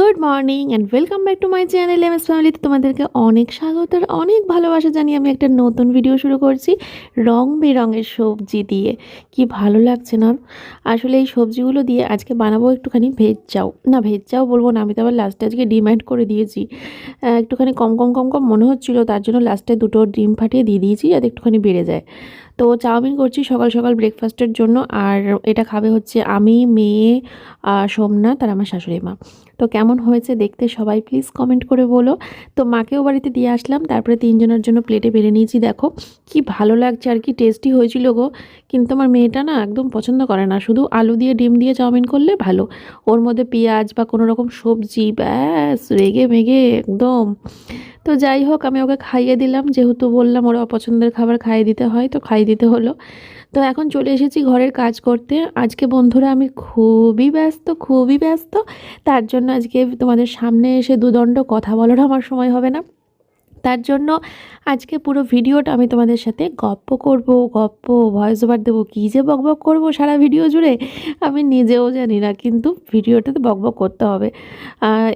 Good morning and welcome back to my channel M S ফ্যামিলিতে তোমাদেরকে অনেক স্বাগত আর অনেক ভালোবাসা জানিয়ে আমি একটা নতুন ভিডিও শুরু করছি রং বেরঙের সবজি দিয়ে। কি ভালো লাগছে না? আসলে এই সবজিগুলো দিয়ে আজকে বানাবো একটুখানি ভেজ চাও না, ভেজ চাও বলব না, আমি তো আবার লাস্টে আজকে ডিমান্ড করে দিয়েছি। একটুখানি কম কম কম কম মনে হচ্ছিল, তার জন্য লাস্টে দুটো ডিম ফাটিয়ে দিয়ে দিয়েছি, যাতে একটুখানি বেড়ে যায়। তো চাউমিন করছি সকাল সকাল ব্রেকফাস্টের জন্য। আর এটা খাবে হচ্ছে আমি, মেয়ে সোমনাথ আর আমার শাশুড়ি মা। তো কেমন হয়েছে দেখতে সবাই প্লিজ কমেন্ট করে বলো। তো মাকেও বাড়িতে দিয়ে আসলাম, তারপরে তিনজনের জন্য প্লেটে বেড়ে নিয়েছি। দেখো কি ভালো লাগছে আর কি টেস্টি হয়েছিল গো। কিন্তু আমার মেয়েটা না একদম পছন্দ করে না। শুধু আলু দিয়ে, ডিম দিয়ে চাউমিন করলে ভালো। ওর মধ্যে পেঁয়াজ বা কোনো রকম সবজি, ব্যাস রেগে মেগে একদম তো যাই হোক, আমি ওকে খাইয়ে দিলাম। যেহেতু বললাম ওরা অপছন্দের খাবার খাইয়ে দিতে হয়, তো খাইয়ে দিতে হলো। তো এখন চলে এসেছি ঘরের কাজ করতে। আজকে বন্ধুরা আমি খুবই ব্যস্ত খুবই ব্যস্ত। তার জন্য আজকে তোমাদের সামনে এসে দুদণ্ড কথা বলার আমার সময় হবে না। তার জন্য আজকে পুরো ভিডিওটা আমি তোমাদের সাথে গপ্প করব, গপ্প ভয়েস ওভার দেবো, কী যে বকবক করব সারা ভিডিও জুড়ে। আমি নিজেও জানি না, কিন্তু ভিডিওটাতে বকবক করতে হবে।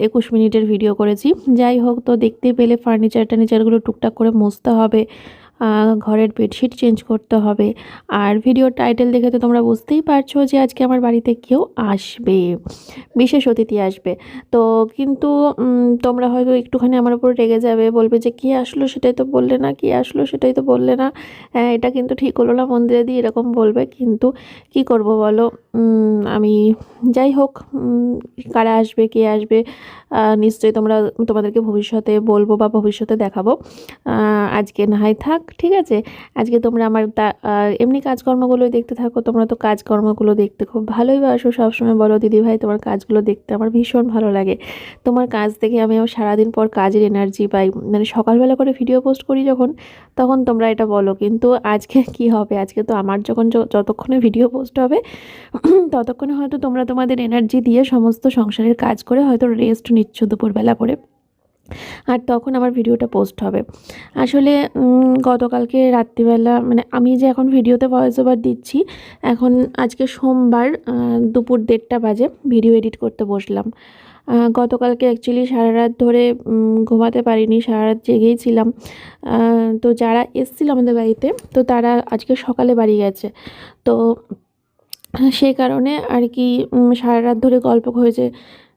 একুশ মিনিটের ভিডিও করেছি। যাই হোক, তো দেখতে পেলে ফার্নিচার টার্নিচারগুলো টুকটাক করে মুছতে হবে। ঘরের বেডশিট চেঞ্জ করতে হবে। আর ভিডিওর টাইটেল দেখে তো তোমরা বুঝতেই পারছ যে আজকে আমার বাড়িতে কেউ আসবে, বিশেষ অতিথি আসবে। তো কিন্তু তোমরা হয়তো একটুখানি আমার উপর রেগে যাবে, বলবে যে কে আসলো সেটাই তো বললে না, কে আসলো সেটাই তো বললে না। হ্যাঁ এটা কিন্তু ঠিক হলো না, মন্দিরে দিয়ে এরকম বলবে। কিন্তু কি করব বলো? আমি যাই হোক কারা আসবে, কে আসবে নিশ্চয়ই তোমরা তোমাদেরকে ভবিষ্যতে বলব বা ভবিষ্যতে দেখাবো। আজকে না হয় থাক ঠিক আছে? আজকে তোমরা আমার এমনি কাজকর্মগুলোই দেখতে থাকো, তোমরা তো কাজকর্মগুলো দেখতে খুব ভালোই বাসো। সবসময় বলো দিদি ভাই তোমার কাজগুলো দেখতে আমার ভীষণ ভালো লাগে। তোমার কাজ দেখে আমি আমার সারাদিন পর কাজের এনার্জি পাই। মানে সকালবেলা করে ভিডিও পোস্ট করি যখন, তখন তোমরা এটা বলো। কিন্তু আজকে কি হবে? আজকে তো আমার যখন যতক্ষণে ভিডিও পোস্ট হবে, ততক্ষণে হয়তো তোমরা তোমাদের এনার্জি দিয়ে সমস্ত সংসারের কাজ করে হয়তো রেস্ট নিচ্ছ দুপুরবেলা করে। আর তখন আমার ভিডিওটা পোস্ট হবে। আসলে গতকালকে রাত্রিবেলা মানে আমি যে এখন ভিডিওতে ভয়েস ওভার দিচ্ছি, এখন আজকে সোমবার দুপুর দেড়টা বাজে ভিডিও এডিট করতে বসলাম। গতকালকে অ্যাকচুয়ালি সারা রাত ধরে ঘুমাতে পারিনি সারা রাত জেগেই ছিলাম। তো যারা এসছিল আমাদের বাড়িতে, তো তারা আজকে সকালে বাড়ি গেছে। তো সেই কারণে আর কি সারা রাত ধরে গল্প হয়েছে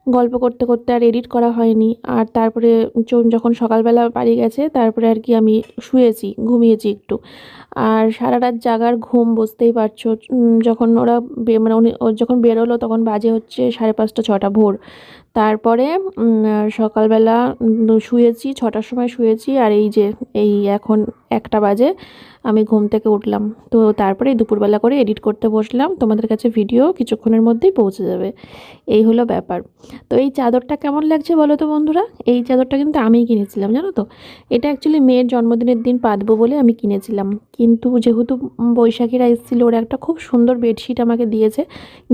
গল্প করতে করতে আর এডিট করা হয়নি। আর তারপরে যখন সকালবেলা বাড়ি গেছে, তারপরে আর কি আমি শুয়েছি, ঘুমিয়েছি একটু। আর সারা রাত জাগার ঘুম বুঝতেই পারছ যখন ওরা মানে উনি যখন বেরোলো তখন বাজে হচ্ছে সাড়ে পাঁচটা, ছটা ভোর। তারপরে সকালবেলা শুয়েছি, ছটার সময় শুয়েছি, আর এই যে, এই এখন একটা বাজে আমি ঘুম থেকে উঠলাম। তো তারপরে দুপুরবেলা করে এডিট করতে বসলাম। তোমাদের কাছে ভিডিও কিছুক্ষণের মধ্যেই পৌঁছে যাবে। এই হলো ব্যাপার। তো এই চাদরটা কেমন লাগছে বলো তো বন্ধুরা? এই চাদরটা কিন্তু আমিই কিনেছিলাম, জানো তো? এটা অ্যাকচুয়ালি মেয়ের জন্মদিনের দিন পাতবো বলে আমি কিনেছিলাম। কিন্তু যেহেতু বৈশাখীরা এসেছিল ওরা একটা খুব সুন্দর বেডশিট আমাকে দিয়েছে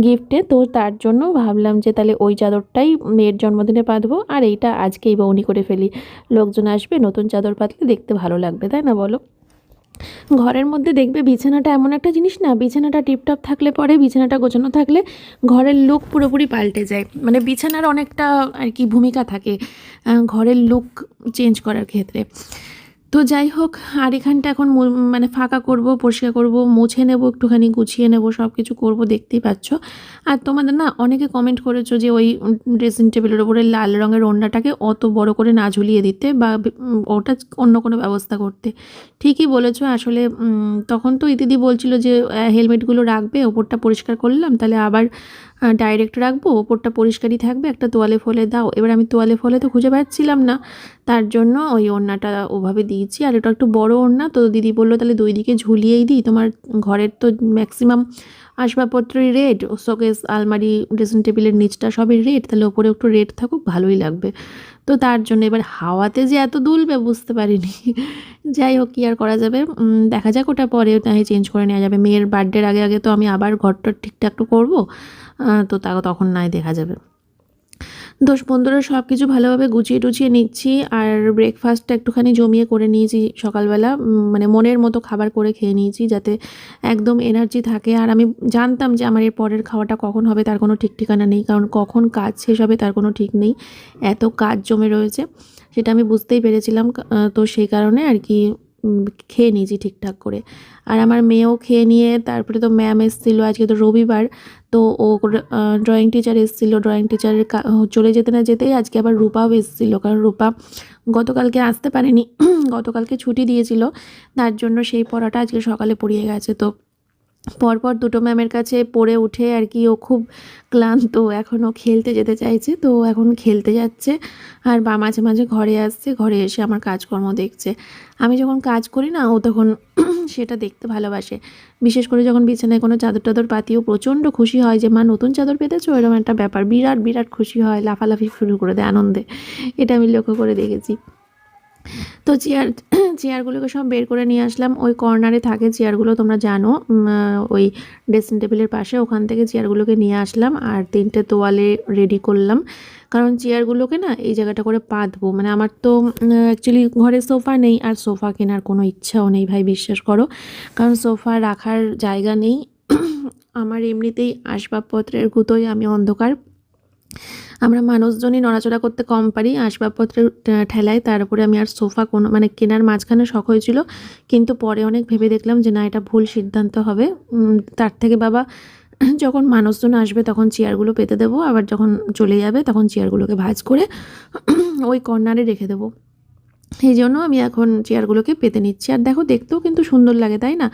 গিফটে। তো তার জন্য ভাবলাম যে তাহলে ওই চাদরটাই মেয়ের জন্মদিনে পাতবো। আর এইটা আজকেই বৌনি করে ফেলি। লোকজন আসবে, নতুন চাদর পাতলে দেখতে ভালো লাগবে, তাই না বলো? ঘরের মধ্যে দেখবে বিছানাটা এমন একটা জিনিস না, বিছানাটা টিপটপ থাকলে পরে, বিছানাটা গোছানো থাকলে ঘরের লুক পুরোপুরি পাল্টে যায়। মানে বিছানার অনেকটা আর কি ভূমিকা থাকে ঘরের লুক চেঞ্জ করার ক্ষেত্রে। তো যাই হোক আর এখানটা এখন মানে ফাঁকা করব, পরিষ্কার করব, মুছে নেব, একটুখানি গুছিয়ে নেব সব কিছু করব, দেখতেই পাচ্ছ। আর তোমাদের না অনেকে কমেন্ট করেছ যে ওই ড্রেসিং টেবিলের ওপরে লাল রঙের ওড়নাটাকে অত বড় করে না ঝুলিয়ে দিতে বা ওটা অন্য কোনো ব্যবস্থা করতে। ঠিকই বলেছ, আসলে তখন তো দিদি বলছিল যে হেলমেটগুলো রাখবে, ওপরটা পরিষ্কার করলাম, তাহলে আবার ডাইরেক্ট রাখব, ওপরটা পরিষ্কারই থাকবে, একটা তোয়ালে ফলে দাও। এবার আমি তোয়ালে ফলে তো খুঁজে পাচ্ছিলাম না, তার জন্য ওই ওড়নাটা ওভাবে দিয়েছি। আর এটা একটু বড় ওড়না, তো দিদি বলল, তাহলে দুই দিকে ঝুলিয়েই দিই, তোমার ঘরের তো ম্যাক্সিমাম আসবাবপত্রই রেড শোকেস আলমারি ড্রেসিং টেবিলের নিচটা সবই রেড তাহলে ওপরে একটু রেড থাকুক, ভালোই লাগবে। তো তার জন্য এবার হাওয়াতে যে এত দুলবে, বুঝতে পারিনি। যাই হোক, কি আর করা যাবে? দেখা যাক ওটা পরে তাই চেঞ্জ করে নেওয়া যাবে। মেয়ের বার্থডের আগে আগে তো আমি আবার ঘরটা ঠিকঠাক করব। তো তা তখন নাই, দেখা যাবে। দোষ বন্ধুরা সব কিছু ভালোভাবে গুছিয়ে টুছিয়ে নিচ্ছি। আর ব্রেকফাস্টটা একটুখানি জমিয়ে করে নিয়েছি সকালবেলা। মানে মনের মতো খাবার করে খেয়ে নিয়েছি যাতে একদম এনার্জি থাকে। আর আমি জানতাম যে আমার এর পরের খাওয়াটা কখন হবে, তার কোনো ঠিক ঠিকানা নেই। কারণ কখন কাজ শেষ হবে, তার কোনো ঠিক নেই। এত কাজ জমে রয়েছে, সেটা আমি বুঝতেই পেরেছিলাম। তো সেই কারণে আর কি খেয়ে নিয়েছি ঠিকঠাক করে। আর আমার মেয়েও খেয়ে নিয়ে তারপরে তো ম্যাম এসেছিল আজকে তো রবিবার, তো ও ড্রয়িং টিচার এসেছিল। ড্রয়িং টিচারের চলে যেতে না যেতেই আজকে আবার রূপাও এসেছিল। কারণ রূপা গতকালকে আসতে পারেনি, গতকালকে ছুটি দিয়েছিল, তার জন্য সেই পড়াটা আজকে সকালে পড়িয়ে গেছে। তো পরপর দুটো ম্যামের কাছে পড়ে উঠে আর কি ও খুব ক্লান্ত এখনও খেলতে যেতে চাইছে, তো এখন খেলতে যাচ্ছে আর বা মাঝে মাঝে ঘরে আসছে, ঘরে এসে আমার কাজকর্ম দেখছে। আমি যখন কাজ করি না, ও তখন সেটা দেখতে ভালোবাসে। বিশেষ করে যখন বিছানায় কোনো চাদর টাদর পাতিও প্রচণ্ড খুশি হয় যে, মা, নতুন চাদর পেতেছো? এরকম একটা ব্যাপার। বিরাট বিরাট খুশি হয়, লাফালাফি শুরু করে দেয় আনন্দে। এটা আমি লক্ষ্য করে দেখেছি। তো চেয়ার, চেয়ারগুলোকে সব বের করে নিয়ে আসলাম। ওই কর্নারে থাকে চেয়ারগুলো, তোমরা জানো। ওই ড্রেসিং টেবিলের পাশে ওখান থেকে চেয়ারগুলোকে নিয়ে আসলাম আর তিনটে তোয়ালে রেডি করলাম। কারণ চেয়ারগুলোকে না এই জায়গাটা করে পাতবো। মানে আমার তো অ্যাকচুয়ালি ঘরে সোফা নেই আর সোফা কেনার কোনো ইচ্ছাও নেই, ভাই, বিশ্বাস করো। কারণ সোফা রাখার জায়গা নেই। আমার এমনিতেই আসবাবপত্রের গুতোয় আমি অন্ধকার। আমরা মানুষজনই নড়াচড়া করতে কম পারি, আসবাবপত্রের ঠেলায়, তার উপরে আমি আর সোফা কোনো মানে কেনার মাঝখানে শখ হয়েছিল। কিন্তু পরে অনেক ভেবে দেখলাম যে না, এটা ভুল সিদ্ধান্ত হবে। তার থেকে বাবা যখন মানুষজন আসবে তখন চেয়ারগুলো পেতে দেবো, আবার যখন চলে যাবে তখন চেয়ারগুলোকে ভাঁজ করে ওই কর্নারে রেখে দেবো। এই জন্য আমি এখন চেয়ারগুলোকে পেতে নিচ্ছি। আর দেখো, দেখতেও কিন্তু সুন্দর লাগে, তাই না?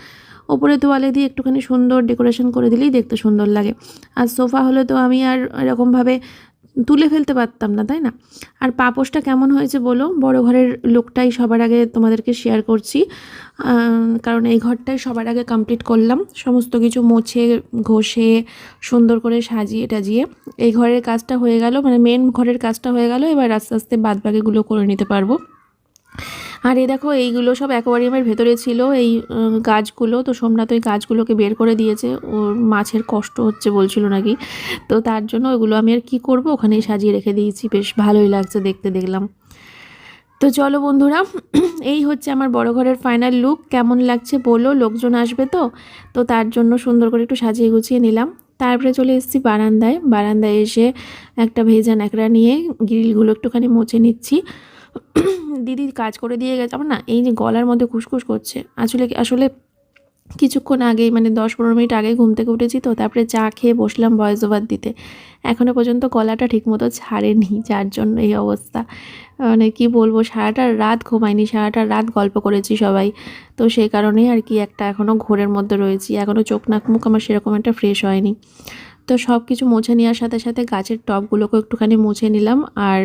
ওপরে তোয়ালে দিয়ে একটুখানি সুন্দর ডেকোরেশন করে দিলেই দেখতে সুন্দর লাগে। আর সোফা হলে তো আমি আর এরকমভাবে তুলে ফেলতে পারতাম না, তাই না? আর পাপোশটা কেমন হয়েছে বলো? বড় ঘরের লোকটাই সবার আগে তোমাদেরকে শেয়ার করছি। কারণ এই ঘরটাই সবার আগে কমপ্লিট করলাম। সমস্ত কিছু মোছে, ঘষে, সুন্দর করে সাজিয়ে টাজিয়ে এই ঘরের কাজটা হয়ে গেল। মানে মেন ঘরের কাজটা হয়ে গেল। এবার আস্তে আস্তে বাদ বাকিগুলো করে নিতে পারব। আর এই দেখো, এইগুলো সব অ্যাকোয়ারিয়ামের ভেতরে ছিল, এই গাছগুলো। তো সোমনাথ ওই গাছগুলোকে বের করে দিয়েছে। ওর মাছের কষ্ট হচ্ছে বলছিল নাকি। তো তার জন্য ওইগুলো আমি আর কি করব? ওখানেই সাজিয়ে রেখে দিয়েছি। বেশ ভালোই লাগছে দেখতে দেখলাম। তো চলো বন্ধুরা, এই হচ্ছে আমার বড় ঘরের ফাইনাল লুক কেমন লাগছে বলো? লোকজন আসবে তো? তো তার জন্য সুন্দর করে একটু সাজিয়ে গুছিয়ে নিলাম। তারপরে চলে এসেছি বারান্দায়। বারান্দায় এসে একটা ভেজা ন্যাকড়া নিয়ে গ্রিলগুলো একটুখানি মুছে নিচ্ছি। দিদি কাজ করে দিয়ে গেছে। আমার না এই যে গলার মধ্যে খুসখুস করছে। আসলে আসলে কিছুক্ষণ আগেই মানে দশ পনেরো মিনিট আগে ঘুম থেকে উঠেছি তো, তারপরে চা খেয়ে বসলাম ভয়েস ওভার দিতে। এখনও পর্যন্ত গলাটা ঠিকমতো ছাড়েনি যার জন্য এই অবস্থা। মানে কি বলব, সারাটা রাত ঘুমাইনি, সারাটা রাত গল্প করেছি সবাই। তো সেই কারণেই আর কি একটা এখনও ঘোরের মধ্যে রয়েছি। এখনও চোখ নাক মুখ আমার সেরকম একটা ফ্রেশ হয়নি। তো সব কিছু মুছে নেওয়ার সাথে সাথে গাছের টবগুলোকে একটুখানি মুছে নিলাম। আর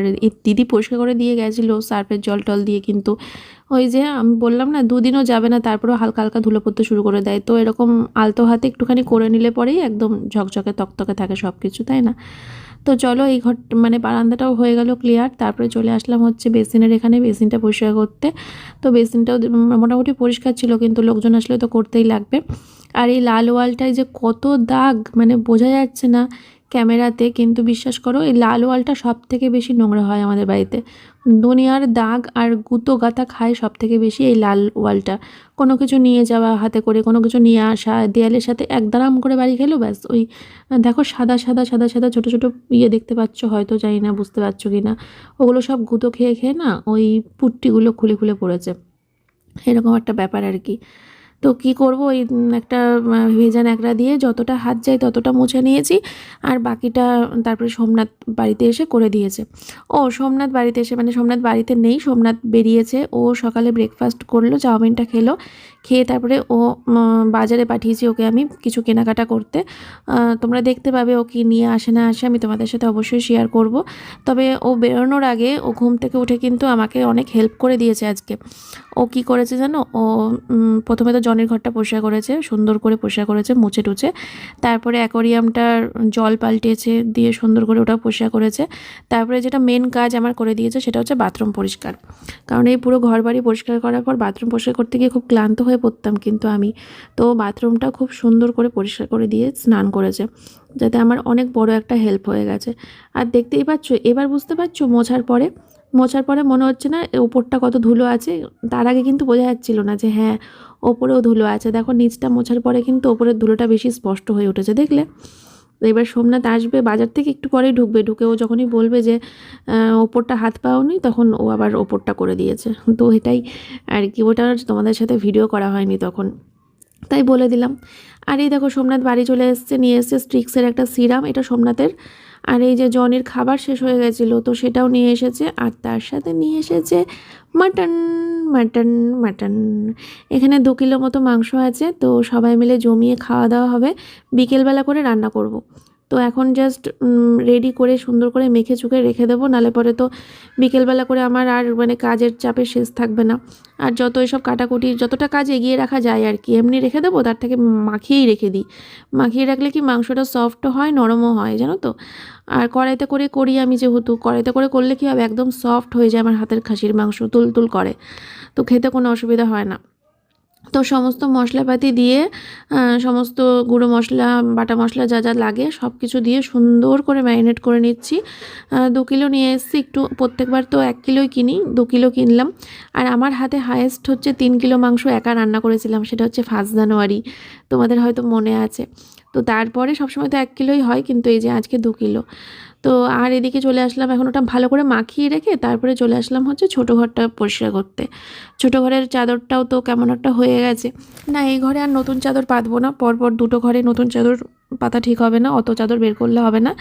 দিদি পরিষ্কার করে দিয়ে গেছিল সার্ফের জল টল দিয়ে, কিন্তু ওই যে আমি বললাম না, দুদিনও যাবে না, তারপরেও হালকা হালকা ধুলো পড়তে শুরু করে দেয়। তো এরকম আলতো হাতে একটুখানি করে নিলে পরেই একদম ঝকঝকে তকতকে থাকে সব কিছু তাই না? তো চলো এই ঘর মানে বারান্দাটাও হয়ে গেল ক্লিয়ার তারপরে চলে আসলাম হচ্ছে বেসিনের এখানে, বেসিনটা পরিষ্কার করতে। তো বেসিনটাও মোটামুটি পরিষ্কার ছিল, কিন্তু লোকজন আসলে তো করতেই লাগবে। আর এই লাল ওয়ালটায় যে কত দাগ মানে বোঝা যাচ্ছে না ক্যামেরাতে, কিন্তু বিশ্বাস করো, এই লাল ওয়ালটা সব থেকে বেশি নোংরা হয় আমাদের বাড়িতে। দুনিয়ার দাগ আর গুঁতো গাঁথা খায় সব থেকে বেশি এই লাল ওয়ালটা। কোনো কিছু নিয়ে যাওয়া, হাতে করে কোনো কিছু নিয়ে আসা, দেয়ালের সাথে একদারাম করে বাড়ি খেলো ব্যাস। ওই, দেখো সাদা সাদা সাদা সাদা ছোটো ছোটো ইয়ে দেখতে পাচ্ছ হয়তো, জানি না, বুঝতে পারছ কি না। ওগুলো সব গুঁতো খেয়ে খেয়ে না ওই পুট্টিগুলো খুলে খুলে পড়েছে। এরকম একটা ব্যাপার আর কি। তো কি করব? ওই একটা ভেজান ভেজা ন্যাকড়া দিয়ে যতটা হাত যায় ততটা মুছে নিয়েছি। আর বাকিটা তারপরে সোমনাথ বাড়িতে এসে করে দিয়েছে। ও, সোমনাথ বাড়িতে এসে মানে সোমনাথ বাড়িতে নেই, সোমনাথ বেরিয়েছে। ও সকালে ব্রেকফাস্ট করল, চাউমিনটা খেলো। খেয়ে তারপরে ও বাজারে পাঠিয়েছি ওকে আমি কিছু কেনাকাটা করতে। তোমরা দেখতে পাবে ও কি নিয়ে আসে না আসে আমি তোমাদের সাথে অবশ্যই শেয়ার করব। তবে ও বেরোনোর আগে ও ঘুম থেকে উঠে কিন্তু আমাকে অনেক হেল্প করে দিয়েছে আজকে। ও কি করেছে জানো? ও প্রথমে তো জনের ঘরটা পরিষ্কার করেছে, সুন্দর করে পরিষ্কার করেছে, মুছে টুছে। তারপরে অ্যাকোরিয়ামটার জল পাল্টেছে, দিয়ে সুন্দর করে ওটা পরিষ্কার করেছে। তারপরে যেটা মেন কাজ আমার করে দিয়েছে সেটা হচ্ছে বাথরুম পরিষ্কার। কারণ এই পুরো ঘর বাড়ি পরিষ্কার করার পর বাথরুম পরিষ্কার করতে গিয়ে খুব ক্লান্ত হয়ে পড়তাম, কিন্তু আমি তো বাথরুমটা খুব সুন্দর করে পরিষ্কার করে দিয়ে স্নান করেছে, যাতে আমার অনেক বড় একটা হেল্প হয়ে গেছে। আর দেখতেই পাচ্ছ, এবার বুঝতে পারছ মোছার পরে মোছার পরে মনে হচ্ছে না ওপরটা কত ধুলো আছে, তার আগে কিন্তু বোঝা যাচ্ছিল না যে হ্যাঁ ওপরেও ধুলো আছে। দেখো, নিচটা মোছার পরে কিন্তু ওপরের ধুলোটা বেশি স্পষ্ট হয়ে উঠেছে, দেখলে? এবার সোমনাথ আসবে, বাজার থেকে একটু পরেই ঢুকবে। ঢুকে ও যখনই বলবে যে ওপরটা হাত পাওনি তখন ও আবার ওপরটা করে দিয়েছে। তো এটাই আর কি, ওটা তোমাদের সাথে ভিডিও করা হয়নি তখন। তাই বলে দিলাম। আর এই দেখো, সোমনাথ বাড়ি চলে এসছে, নিয়ে এসছে স্ট্রিক্সের একটা সিরাম। এটা সোমনাথের আর এই যে জনের খাবার শেষ হয়ে গেছিল, তো সেটাও নিয়ে এসেছে আর তার সাথে নিয়ে এসেছে মাটন মাটন মাটন এখানে দু কিলো মতো মাংস আছে, তো সবাই মিলে জমিয়ে খাওয়া দাওয়া হবে বিকেলবেলা করে রান্না করব। তো এখন জাস্ট রেডি করে সুন্দর করে মেখে চুকে রেখে দেবো, নালে পরে তো বিকেলবেলা করে আমার আর মানে কাজের চাপে শেষ থাকবে না। আর যত এসব কাটাকুটি, যতটা কাজ এগিয়ে রাখা যায় আর কি, এমনি রেখে দেবো, তার থেকে মাখিয়েই রেখে দিই। মাখিয়ে রাখলে কি মাংসটা সফটও হয়, নরমও হয়, জানো তো? আর কড়াইতে করে করি আমি যেহেতু, কড়াইতে করে করলে কি হবে, একদম সফট হয়ে যায় আমার হাতের খাসির মাংস, তুলতুল করে। তো খেতে কোনো অসুবিধা হয় না। তো সমস্ত মশলাপাতি দিয়ে সমস্ত গুঁড়ো মশলা, বাটা মশলা যা যা লাগে সব কিছু দিয়ে সুন্দর করে ম্যারিনেট করে নিচ্ছি। দু কিলো নিয়ে এসেছি, একটু প্রত্যেকবার তো এক কিলোই কিনি, দু কিলো কিনলাম। আর আমার হাতে হায়েস্ট হচ্ছে তিন কিলো মাংস একা রান্না করেছিলাম, সেটা হচ্ছে ফার্স্ট জানুয়ারি তোমাদের হয়তো মনে আছে। তো তারপরে সবসময় তো এক কিলোই হয়, কিন্তু এই যে আজকে দু কিলো। তো আর এদিকে চলে আসলাম, এখন ওটা ভালো করে মাখিয়ে রেখে তারপরে চলে আসলাম হচ্ছে ছোটো ঘরটা পরিষ্কার করতে। ছোটো ঘরের চাদরটাও তো কেমন একটা হয়ে গেছে। না, এই ঘরে আর নতুন চাদর পাতবো না, পরপর দুটো ঘরে নতুন চাদর পাতা ঠিক হবে না, অত চাদর বের করলে হবে না।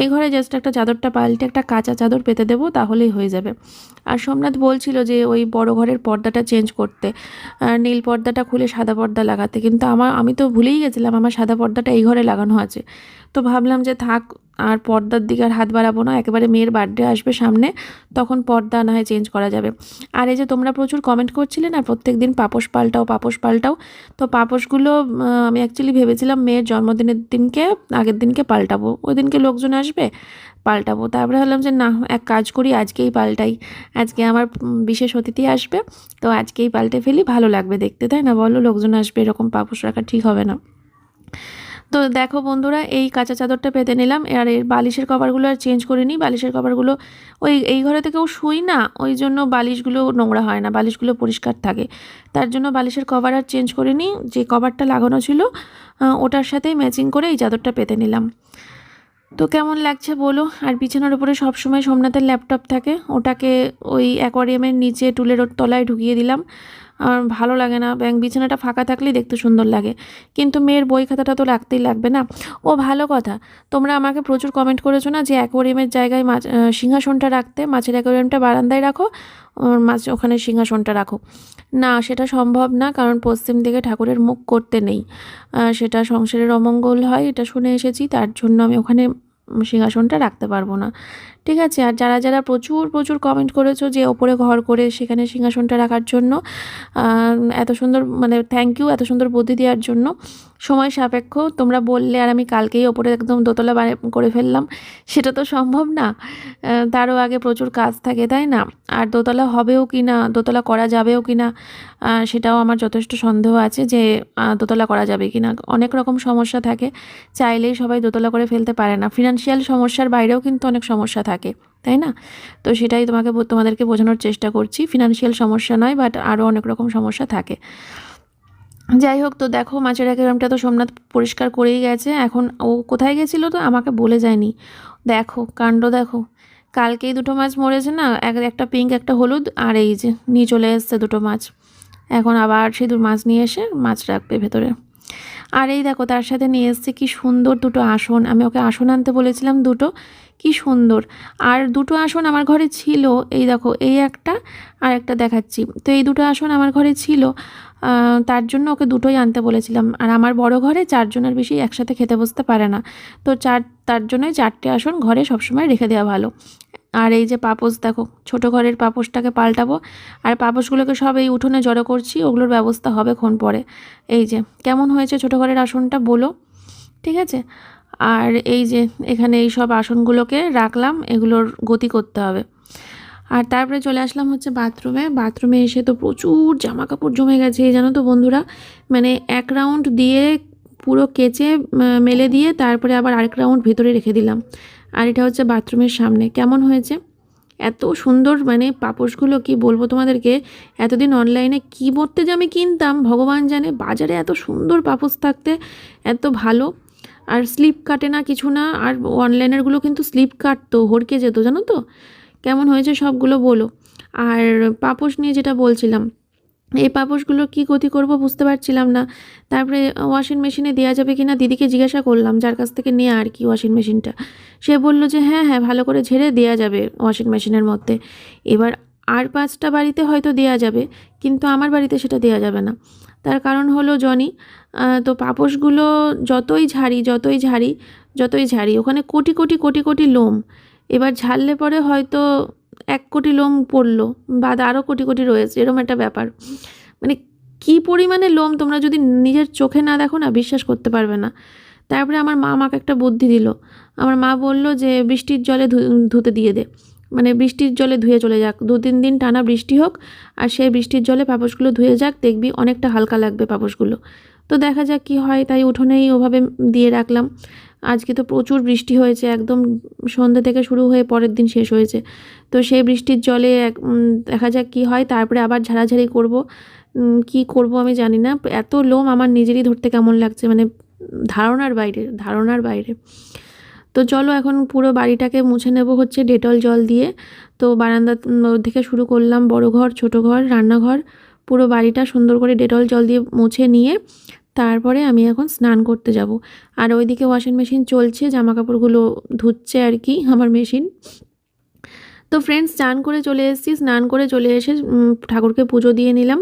এই ঘরে জাস্ট একটা চাদরটা পাল্টে একটা কাঁচা চাদর পেতে দেবো, তাহলেই হয়ে যাবে। আর সোমনাথ বলছিল যে ওই বড় ঘরের পর্দাটা চেঞ্জ করতে। নীল পর্দাটা খুলে সাদা পর্দা লাগাতে, কিন্তু আমার আমি তো ভুলেই গেছিলাম, আমার সাদা পর্দাটা এই ঘরে লাগানো আছে। তো ভাবলাম যে থাক আর পর্দার দিকে আর হাত বাড়াবো না, একেবারে মেয়ের বার্থডে আসবে সামনে, তখন পর্দা না হয় চেঞ্জ করা যাবে। আর এই যে তোমরা প্রচুর কমেন্ট করছিলে না প্রত্যেক দিন পাপোশ পাল্টাও পাপোশ পাল্টাও, তো পাপোশগুলো আমি অ্যাকচুয়ালি ভেবেছিলাম মেয়ের জন্মদিনের দিনকে, আগের দিনকে পাল্টাবো, ওই দিনকে লোকজন আসবে, পাল্টাবো। তারপরে ভাবলাম যে না, এক কাজ করি, আজকেই পাল্টাই, আজকে আমার বিশেষ অতিথি আসবে, তো আজকেই পাল্টে ফেলি, ভালো লাগবে দেখতে, তাই না বলো? লোকজন আসবে, এরকম পাপোশ রাখা ঠিক হবে না। তো দেখো বন্ধুরা, এই কাঁচা চাদরটা পেতে নিলাম। আর এর বালিশের কভারগুলো আর চেঞ্জ করিনি বালিশের কভারগুলো ওই, এই ঘরে থেকেও শুই না, ওই জন্য বালিশগুলো নোংরা হয় না, বালিশগুলো পরিষ্কার থাকে। তার জন্য বালিশের কভার আর চেঞ্জ করিনি যে কভারটা লাগানো ছিল ওটার সাথেই ম্যাচিং করে এই চাদরটা পেতে নিলাম। তো কেমন লাগছে বলো? আর বিছানার উপরে সবসময় সোমনাথের ল্যাপটপ থাকে। ওটাকে ওই অ্যাকোয়ারিয়ামের নিচে টুলের তলায় ঢুকিয়ে দিলাম। আর ভালো লাগে না। ব্যাং বিছানাটা ফাঁকা থাকলেই দেখতে সুন্দর লাগে। কিন্তু মেয়ের বই খাতাটা তো রাখতেই লাগবে না। ও ভালো কথা। তোমরা আমাকে প্রচুর কমেন্ট করেছ না যে অ্যাকোয়ারিয়ামের জায়গায় মাছ সিংহাসনটা রাখতে, মাছের অ্যাকোয়ারিয়ামটা বারান্দায় রাখো মাছ ওখানে সিংহাসনটা রাখো। না, সেটা সম্ভব না, কারণ পশ্চিম দিকে ঠাকুরের মুখ করতে নেই। সেটা সংসারের অমঙ্গল হয়, এটা শুনে এসেছি, তার জন্য আমি ওখানে সিংহাসনটা রাখতে পারব না। ঠিক আছে? আর যারা যারা প্রচুর প্রচুর কমেন্ট করেছ যে ওপরে ঘর করে সেখানে সিংহাসনটা রাখার জন্য এত সুন্দর মানে থ্যাংক ইউ এত সুন্দর বুদ্ধি দেওয়ার জন্য, সময় সাপেক্ষ। তোমরা বললে আর আমি কালকেই ওপরে একদম দোতলা করে ফেললাম। সেটা তো সম্ভব না। তারও আগে প্রচুর কাজ থাকে, তাই না? আর দোতলা হবেও কি না? দোতলা করা যাবেও কি না? সেটাও আমার যথেষ্ট সন্দেহ আছে যে দোতলা করা যাবে কি না। অনেক রকম সমস্যা থাকে। চাইলেই সবাই দোতলা করে ফেলতে পারে না। ফিনান্সিয়াল সমস্যার বাইরেও কিন্তু অনেক সমস্যা থাকে। তাই না? তো সেটাই তোমাকে তোমাদেরকে বোঝানোর চেষ্টা করছি। ফিনান্সিয়াল সমস্যা নয় বাট আরও অনেক রকম সমস্যা থাকে। যাই হোক, তো দেখো, মাছের অ্যাকোয়ারিয়ামটা তো সোমনাথ পরিষ্কার করেই গেছে। এখন ও কোথায় গেছিল তো আমাকে বলে যায়নি। দেখো, কাণ্ড দেখো। কালকেই দুটো মাছ মরেছে না, এক, একটা পিঙ্ক একটা হলুদ, আর এই যে নিয়ে চলে এসছে দুটো মাছ। এখন আবার সিঁদুর মাছ নিয়ে এসে মাছ রাখবে ভেতরে। আর এই দেখো, তার সাথে নিয়ে এসছে কি সুন্দর দুটো আসন। আমি ওকে আসন আনতে বলেছিলাম দুটো, কি সুন্দর। আর দুটো আসন আমার ঘরে ছিল, এই দেখো, এই একটা আর একটা দেখাচ্ছি। তো এই দুটো আসন আমার ঘরে ছিল তার জন্য ওকে দুটোই আনতে বলেছিলাম। আর আমার বড় ঘরে চারজনের বেশি একসাথে খেতে বসতে পারে না। তো চার, তার জন্যই চারটে আসন ঘরে সবসময় রেখে দেওয়া ভালো। আর এই যে পাপোশ, দেখো, ছোট ঘরের পাপোশটাকে পাল্টাবো। আর পাপোশগুলোকে সব এই উঠোনে জড়ো করছি, ওগুলোর ব্যবস্থা হবে ক্ষণ পরে। এই যে, কেমন হয়েছে ছোট ঘরের আসনটা বলো, ঠিক আছে? আর এই যে, এখানে এই সব আসনগুলোকে রাখলাম, এগুলোর গতি করতে হবে। আর তারপরে চলে আসলাম হচ্ছে বাথরুমে। বাথরুমে এসে তো প্রচুর জামা কাপড় জমে গেছে, এই জানো তো বন্ধুরা? মানে এক রাউন্ড দিয়ে পুরো কেচে মেলে দিয়ে তারপরে আবার আরেক রাউন্ড ভেতরে রেখে দিলাম। আর এটা হচ্ছে বাথরুমের সামনে। কেমন হয়েছে? এত সুন্দর মানে পাপোশগুলো কি বলব তোমাদেরকে? এতদিন অনলাইনে কী পরতে যে আমি কিনতাম? ভগবান জানে, বাজারে এত সুন্দর পাপোশ থাকতে এত ভালো। আর স্লিপ কাটে না কিছু না, আর অনলাইনেরগুলো কিন্তু স্লিপ কাটতো হড়কে যেত, জানো তো? কেমন হয়েছে সবগুলো বলো। আর পাপোশ নিয়ে যেটা বলছিলাম এই পাপোশগুলো কী গতি করব বুঝতে পারছিলাম না। তারপরে ওয়াশিং মেশিনে দেওয়া যাবে কি না দিদিকে জিজ্ঞাসা করলাম, যার কাছ থেকে নেওয়া আর কি ওয়াশিং মেশিনটা সে বলল যে হ্যাঁ হ্যাঁ ভালো করে ঝেড়ে দেওয়া যাবে ওয়াশিং মেশিনের মধ্যে। এবার আর পাঁচটা বাড়িতে হয়তো দেওয়া যাবে, কিন্তু আমার বাড়িতে সেটা দেওয়া যাবে না। তার কারণ হলো, জনি তো পাপোশগুলো যতই ঝাড়ি যতই ঝাড়ি যতই ঝাড়ি, ওখানে কোটি কোটি কোটি কোটি লোম। এবার ঝাড়লে পরে হয়তো এক কোটি লোম পড়ল বা আরও কোটি কোটি রয়েছে এরকম একটা ব্যাপার। মানে কী পরিমাণে লোম তোমরা যদি নিজের চোখে না দেখো না, বিশ্বাস করতে পারবে না। তারপরে আমার মা আমাকে একটা বুদ্ধি দিল। আমার মা বলল যে, বৃষ্টির জলে ধুতে দিয়ে দে। মানে বৃষ্টির জলে ধুয়ে চলে যাক। দু তিন দিন টানা বৃষ্টি হোক, আর সেই বৃষ্টির জলে পাপসগুলো ধুয়ে যাক, দেখবি অনেকটা হালকা লাগবে পাপসগুলো তো দেখা যাক কি হয়, তাই উঠোনেই ওভাবে দিয়ে রাখলাম। আজকে তো প্রচুর বৃষ্টি হয়েছে, একদম সন্ধ্যে থেকে শুরু হয়ে পরের দিন শেষ হয়েছে। তো সেই বৃষ্টির জলে দেখা যাক কি হয়, তারপরে আবার ঝাড়াঝাড়ি করব। কি করব আমি জানি না, এত লোম আমার নিজেরই ধরতে কেমন লাগছে মানে ধারণার বাইরে ধারণার বাইরে। তো চলো এখন পুরো বাড়িটাকে মুছে নেব হচ্ছে ডেটল জল দিয়ে। তো বারান্দা থেকে শুরু করলাম বড় ঘর, ছোট ঘর, রান্নাঘর। পুরো বাড়িটা সুন্দর করে ডেটল জল দিয়ে মুছে নিয়ে তারপরে আমি এখন স্নান করতে যাব। আর ওইদিকে ওয়াশিং মেশিন চলছে জামা কাপড়গুলো ধুচ্ছে আর কি, আমার মেশিন তো ফ্রেন্ডস স্নান করে চলে এসেছি, স্নান করে চলে এসে ঠাকুরকে পুজো দিয়ে নিলাম।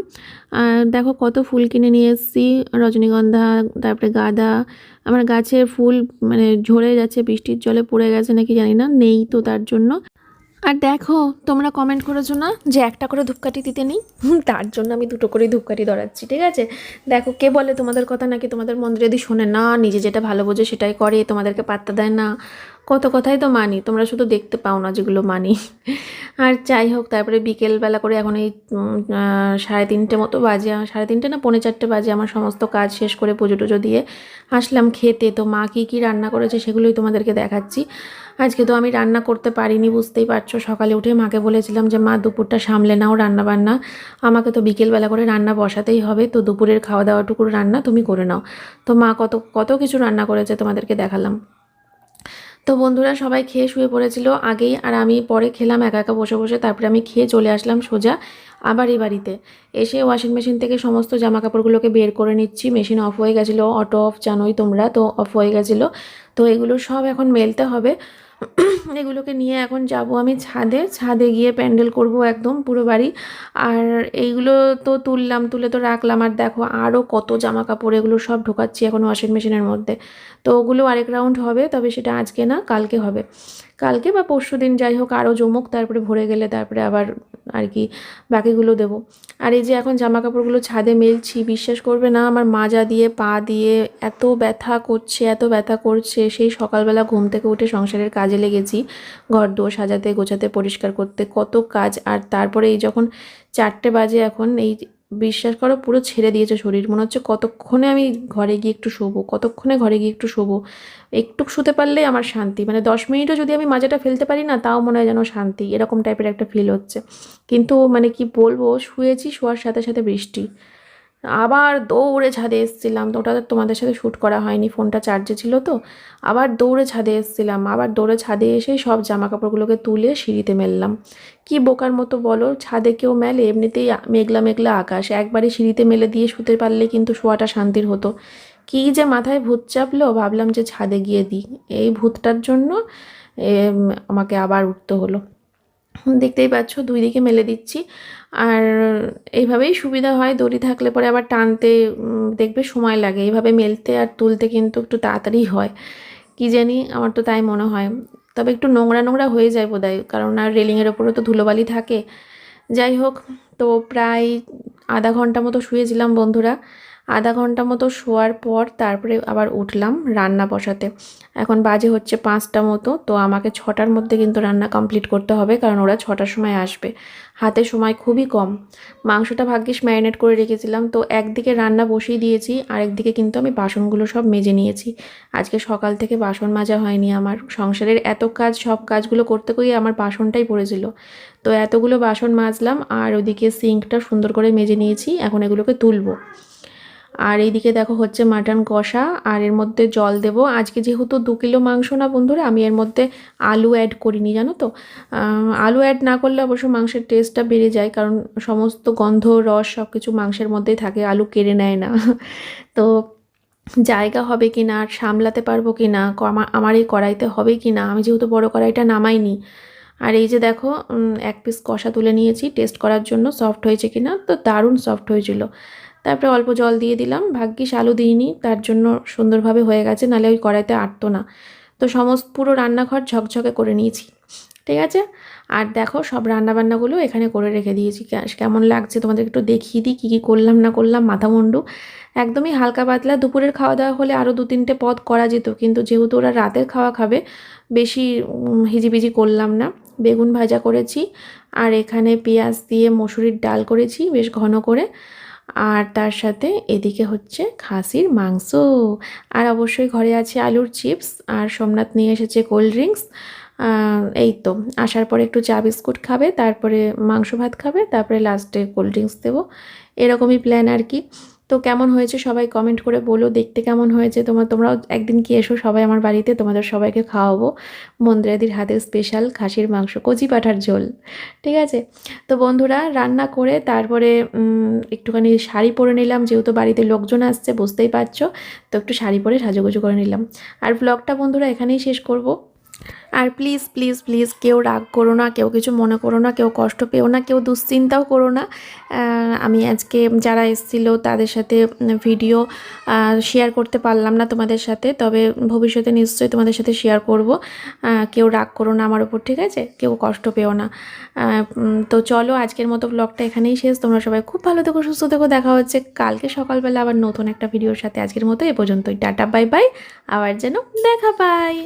আর দেখো কত ফুল কিনে নিয়ে এসেছি, রজনীগন্ধা, তারপরে গাঁদা। আমার গাছের ফুল মানে ঝরে যাচ্ছে, বৃষ্টির জলে পড়ে গেছে নাকি জানি না, নেই তো তার জন্য। আর দেখো, তোমরা কমেন্ট করেছ না যে একটা করে ধূপকাঠি দিতে নেই? তার জন্য আমি দুটো করে ধূপকাঠি ধরাচ্ছি, ঠিক আছে? দেখো, কে বলে তোমাদের কথা নাকি তোমাদের মন্দিরে যদি শোনে, না, নিজে যেটা ভালো বোঝে সেটাই করে, তোমাদেরকে পাত্তা দেয় না। কত কথাই তো মানি, তোমরা শুধু দেখতে পাও না যেগুলো মানি। আর যাই হোক, তারপরে বিকেলবেলা করে এখন এই সাড়ে তিনটে মতো বাজে, সাড়ে তিনটে না পৌনে চারটে বাজে আমার সমস্ত কাজ শেষ করে পুজো টুজো দিয়ে আসলাম খেতে। তো মা কী কী রান্না করেছে সেগুলোই তোমাদেরকে দেখাচ্ছি। আজকে তো আমি রান্না করতে পারিনি, বুঝতেই পারছ। সকালে উঠে মাকে বলেছিলাম যে, মা, দুপুরটা সামলে নাও রান্না বান্না আমাকে তো বিকেলবেলা করে রান্না বসাতেই হবে। তো দুপুরের খাওয়া দাওয়াটুকু রান্না তুমি করে নাও। তো মা কত কত কিছু রান্না করেছে তোমাদেরকে দেখালাম। তো বন্ধুরা সবাই খেয়ে শুয়ে পড়েছিল আগেই, আর আমি পরে খেলাম, একা একা বসে বসে তারপরে আমি খেয়ে চলে আসলাম সোজা আবার এই বাড়িতে। এসে ওয়াশিং মেশিন থেকে সমস্ত জামা কাপড়গুলোকে বের করে নিচ্ছি মেশিন অফ হয়ে গেছিল অটো অফ জানোই তোমরা, তো অফ হয়ে গেছিল। তো এগুলো সব এখন মেলতে হবে। এগুলোকে নিয়ে এখন যাব আমি ছাদে। ছাদে গিয়ে প্যান্ডেল করব একদম পুরো বাড়ি। আর এইগুলো তো তুললাম, তুলে তো রাখলাম। আর দেখো আরও কত জামা কাপড় এগুলো সব ঢোকাচ্ছি এখন ওয়াশিং মেশিনের মধ্যে। তো ওগুলো আরেক রাউন্ড হবে, তবে সেটা আজকে না, কালকে হবে। কালকে বা পরশু দিন যাই হোক আরও জমুক, তারপরে ভরে গেলে তারপরে আবার আর কি বাকিগুলো দেবো। আর এই যে এখন জামা কাপড়গুলো ছাদে মেলছি, বিশ্বাস করবে না, আমার মাজা দিয়ে, পা দিয়ে এত ব্যথা করছে, এত ব্যথা করছে, সেই সকালবেলা ঘুম থেকে উঠে সংসারের কাজে লেগেছি। ঘর দোর সাজাতে, গোছাতে, পরিষ্কার করতে কত কাজ। আর তারপরে এই যখন চারটে বাজে এখন, এই বিশ্বাস করো পুরো ছেড়ে দিয়েছে শরীর। মনে হচ্ছে কতক্ষণে আমি ঘরে গিয়ে একটু শোবো, কতক্ষণে ঘরে গিয়ে একটু শোবো। একটু শুতে পারলেই আমার শান্তি। মানে দশ মিনিটও যদি আমি মাজাটা ফেলতে পারি না, তাও মনে হয় যেন শান্তি। এরকম টাইপের একটা ফিল হচ্ছে। কিন্তু মানে কি বলব, শুয়েছি, শোয়ার সাথে সাথে বৃষ্টি। আবার দৌড়ে ছাদে এসেছিলাম। তো ওটা তোমাদের সাথে শ্যুট করা হয়নি, ফোনটা চার্জে ছিল তো। আবার দৌড়ে ছাদে এসেছিলাম। আবার দৌড়ে ছাদে এসে সব জামা কাপড়গুলোকে তুলে সিঁড়িতে মেললাম। কি বোকার মতো বলো, ছাদে কেউ মেলে এমনিতেই মেঘলা মেঘলা আকাশ। একবারে সিঁড়িতে মেলে দিয়ে শুতে পারলে কিন্তু শোয়াটা শান্তির হতো। কী যে মাথায় ভূত চাপলো, ভাবলাম যে ছাদে গিয়ে দিই। এই ভূতটার জন্য আমাকে আবার উঠতে হলো। দেখতেই পাচ্ছ, দুই দিকে মেলে দিচ্ছি। আর এইভাবেই সুবিধা হয়, দড়ি থাকলে পরে আবার টানতে দেখবে সময় লাগে। এইভাবে মেলতে আর তুলতে কিন্তু একটু তাড়াতাড়ি হয়। কি জানি, আমার তো তাই মনে হয়। তবে একটু নোংরা নোংরা হয়ে যায় বোধহয়, কারণ আর রেলিংয়ের ওপরে তো ধুলোবালি থাকে। যাই হোক, তো প্রায় আধা ঘণ্টা মতো শুয়েছিলাম বন্ধুরা। আধা ঘণ্টা মতো শোয়ার পর তারপরে আবার উঠলাম রান্না বসাতে। এখন বাজে হচ্ছে পাঁচটা মতো, তো আমাকে ছটার মধ্যে কিন্তু রান্না কমপ্লিট করতে হবে, কারণ ওরা ছটার সময় আসবে। হাতে সময় খুবই কম। মাংসটা ভাগ্যিস ম্যারিনেট করে রেখেছিলাম, তো একদিকে রান্না বসিয়ে দিয়েছি আর একদিকে কিন্তু আমি বাসনগুলো সব মেজে নিয়েছি। আজকে সকাল থেকে বাসন মাজা হয়নি আমার। সংসারের এত কাজ, সব কাজগুলো করতে গিয়ে আমার বাসনটাই পড়েছিল। তো এতগুলো বাসন মাজলাম, আর ওদিকে সিঙ্কটা সুন্দর করে মেজে নিয়েছি, এখন এগুলোকে তুলবো। আর এইদিকে দেখো হচ্ছে মাটন কষা, আর এর মধ্যে জল দেবো। আজকে যেহেতু দু কিলো মাংস না বন্ধুরা, আমি এর মধ্যে আলু অ্যাড করিনি, জানো তো? আলু অ্যাড না করলে অবশ্য মাংসের টেস্টটা বেড়ে যায়, কারণ সমস্ত গন্ধ, রস সব কিছু মাংসের মধ্যেই থাকে, আলু কেড়ে নেয় না। তো জায়গা হবে কি না আর সামলাতে পারব কি না আমার এই কড়াইতে হবে কি না আমি যেহেতু বড় কড়াইটা নামাইনি। আর এই যে দেখো এক পিস কষা তুলে নিয়েছি টেস্ট করার জন্য সফট হয়েছে কি না তো দারুণ সফট হয়েছিল। তারপরে অল্প জল দিয়ে দিলাম। ভাগ্যিস আলু দিইনি, তার জন্য সুন্দরভাবে হয়ে গেছে নাহলে ওই কড়াইতে আটতো না। তো সমস্ত পুরো রান্নাঘর ঝকঝকে করে নিয়েছি, ঠিক আছে? আর দেখো সব রান্নাবান্নাগুলো এখানে করে রেখে দিয়েছি। কেমন লাগছে তোমাদের একটু দেখিয়ে দিই, কী কী করলাম, না করলাম মাথা মুন্ডু একদমই হালকা পাতলা, দুপুরের খাওয়া দাওয়া হলে আরও দু তিনটে পদ করা যেত, কিন্তু যেহেতু ওরা রাতের খাওয়া খাবে, বেশি হিজিবিজি করলাম না। বেগুন ভাজা করেছি, আর এখানে পেঁয়াজ দিয়ে মসুরির ডাল করেছি, বেশ ঘন করে। আর তার সাথে এদিকে হচ্ছে খাসির মাংস আর অবশ্যই ঘরে আছে আলুর চিপস, আর সোমনাথ নিয়ে এসেছে কোল্ড ড্রিঙ্কস। এই তো, আসার পরে একটু চা বিস্কুট খাবে, তারপরে মাংস ভাত খাবে, তারপরে লাস্টে কোল্ড ড্রিঙ্কস দেবো। এরকমই প্ল্যান আর কি। তো কেমন হয়েছে সবাই কমেন্ট করে বলো, দেখতে কেমন হয়েছে? তোমার, তোমরাও একদিন কি এসো সবাই আমার বাড়িতে, তোমাদের সবাইকে খাওয়াবো। মন্দিরাদির হাতের স্পেশাল খাসির মাংস, কচি পাঠার ঝোল, ঠিক আছে? তো বন্ধুরা, রান্না করে তারপরে একটুখানি শাড়ি পরে নিলাম, যেহেতু বাড়িতে লোকজন আসছে, বুঝতেই পারছ, তো একটু শাড়ি পরে সাজুগুজু করে নিলাম। আর ব্লগটা বন্ধুরা এখানেই শেষ করব। আর প্লিজ প্লিজ প্লিজ কেউ রাগ করো না, কেউ কিছু মনে করো না, কেউ কষ্ট পেও না, কেউ দুশ্চিন্তাও করো না। আমি আজকে যারা এসেছিল তাদের সাথে ভিডিও শেয়ার করতে পারলাম না তোমাদের সাথে, তবে ভবিষ্যতে নিশ্চয়ই তোমাদের সাথে শেয়ার করব। কেউ রাগ করো না আমার উপর, ঠিক আছে? কেউ কষ্ট পেও না। তো চলো আজকের মতো ব্লগটা এখানেই শেষ। তোমরা সবাই খুব ভালো থেকো, সুস্থ থেকো, দেখা হচ্ছে কালকে সকালবেলা আবার নতুন একটা ভিডিওর সাথে। আজকের মতো এ পর্যন্তই। টাটা বাই বাই আবার যেন দেখা পাই